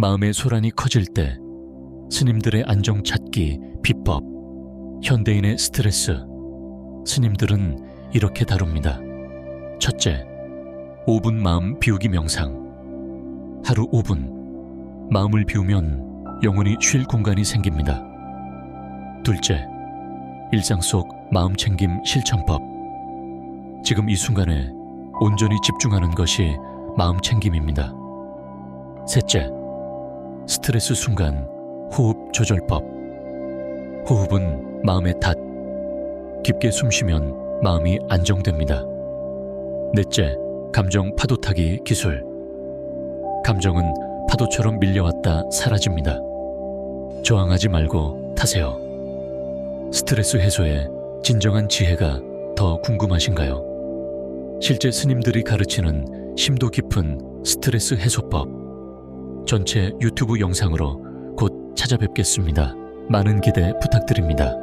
마음의 소란이 커질 때 스님들의 안정 찾기 비법, 현대인의 스트레스. 스님들은 이렇게 다룹니다. 첫째, 5분 마음 비우기 명상. 하루 5분. 마음을 비우면 영혼이 쉴 공간이 생깁니다. 둘째, 일상 속 마음 챙김 실천법. 지금 이 순간에 온전히 집중하는 것이 마음 챙김입니다. 셋째, 스트레스 순간 호흡 조절법. 호흡은 마음의 탓. 깊게 숨 쉬면 마음이 안정됩니다. 넷째, 감정 파도 타기 기술. 감정은 파도처럼 밀려왔다 사라집니다. 저항하지 말고 타세요. 스트레스 해소에 진정한 지혜가 더 궁금하신가요? 실제 스님들이 가르치는 심도 깊은 스트레스 해소법. 전체 유튜브 영상으로 곧 찾아뵙겠습니다. 많은 기대 부탁드립니다.